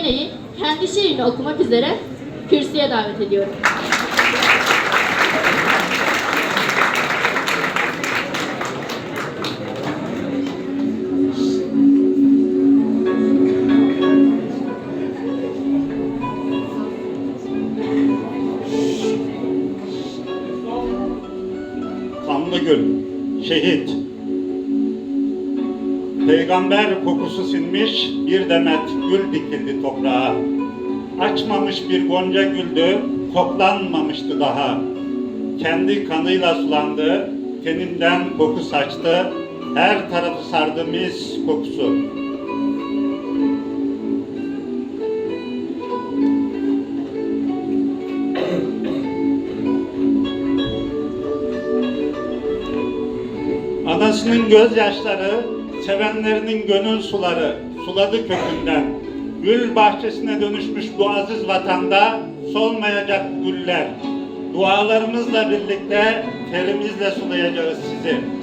Güvene'yi kendi şiirini okumak üzere kürsüye davet ediyorum. Kanlı gül, şehit. Peygamber kokusu sinmiş bir demet gül dikildi toprağa. Açmamış bir gonca güldü, koklanmamıştı daha. Kendi kanıyla sulandı, teninden koku saçtı, her tarafı sardı mis kokusu. Anasının gözyaşları, sevenlerinin gönül suları suladı kökünden. Gül bahçesine dönüşmüş bu aziz vatanda solmayacak güller. Dualarımızla birlikte terimizle sulayacağız sizi.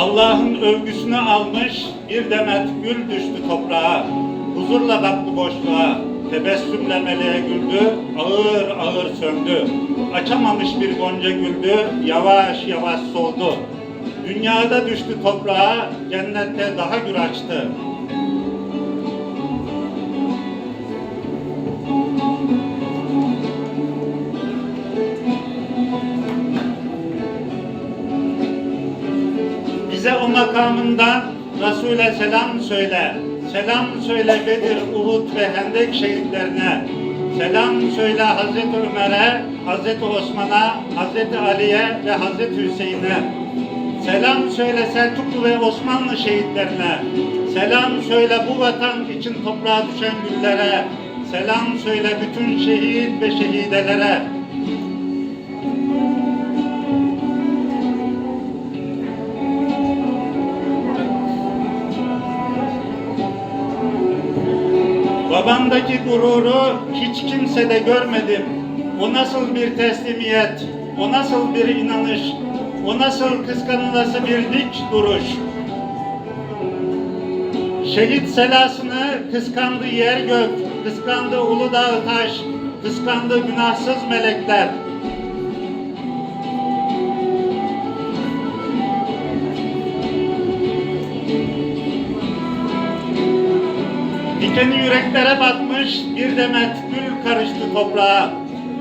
Allah'ın övgüsünü almış bir demet gül düştü toprağa. Huzurla baktı boşluğa, tebessümle meleğe güldü, ağır ağır söndü. Açamamış bir gonca güldü, yavaş yavaş soldu. Dünyada düştü toprağa, cennette daha gür açtı. Makamından Resul'e selam söyle. Selam söyle Bedir, Uhud ve Hendek şehitlerine. Selam söyle Hazreti Ömer'e, Hazreti Osman'a, Hazreti Ali'ye ve Hazreti Hüseyin'e. Selam söyle Selçuklu ve Osmanlı şehitlerine. Selam söyle bu vatan için toprağa düşen güllere. Selam söyle bütün şehit ve şehidelere. Babamdaki gururu hiç kimsede görmedim. O nasıl bir teslimiyet, o nasıl bir inanış, o nasıl kıskanılası bir dik duruş. Şehit selasını kıskandı yer gök, kıskandı Uludağ taş, kıskandı günahsız melekler. Dikeni yüreklere batmış bir demet gül karıştı toprağa.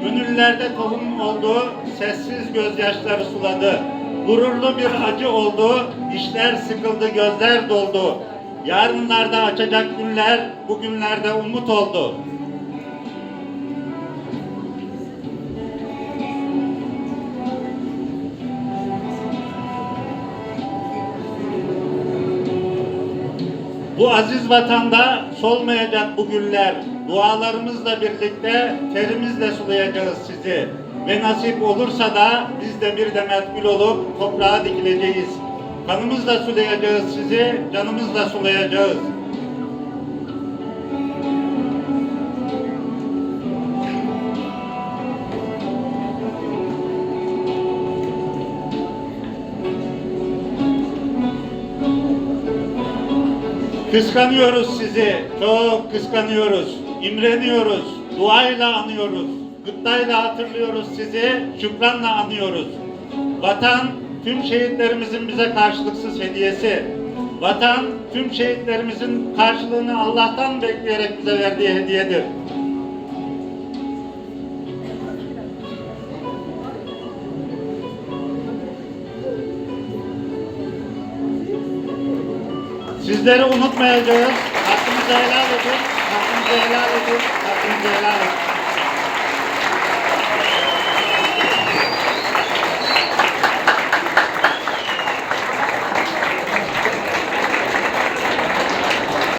Gönüllerde tohum oldu, sessiz gözyaşları suladı. Gururlu bir acı oldu, dişler sıkıldı, gözler doldu. Yarınlarda açacak günler, bugünlerde umut oldu. Bu aziz vatanda solmayacak bu güller. Dualarımızla birlikte terimizle sulayacağız sizi. Ve nasip olursa da biz de bir demet gül olup toprağa dikileceğiz. Kanımızla sulayacağız sizi, canımızla sulayacağız. Kıskanıyoruz sizi, çok kıskanıyoruz, imreniyoruz, duayla anıyoruz, gıptayla hatırlıyoruz sizi, şükranla anıyoruz. Vatan, tüm şehitlerimizin bize karşılıksız hediyesi. Vatan, tüm şehitlerimizin karşılığını Allah'tan bekleyerek bize verdiği hediyedir. Sizleri unutmayacağız. Hakkınızı helal edin. Hakkınızı helal edin. Hakkınızı helal edin.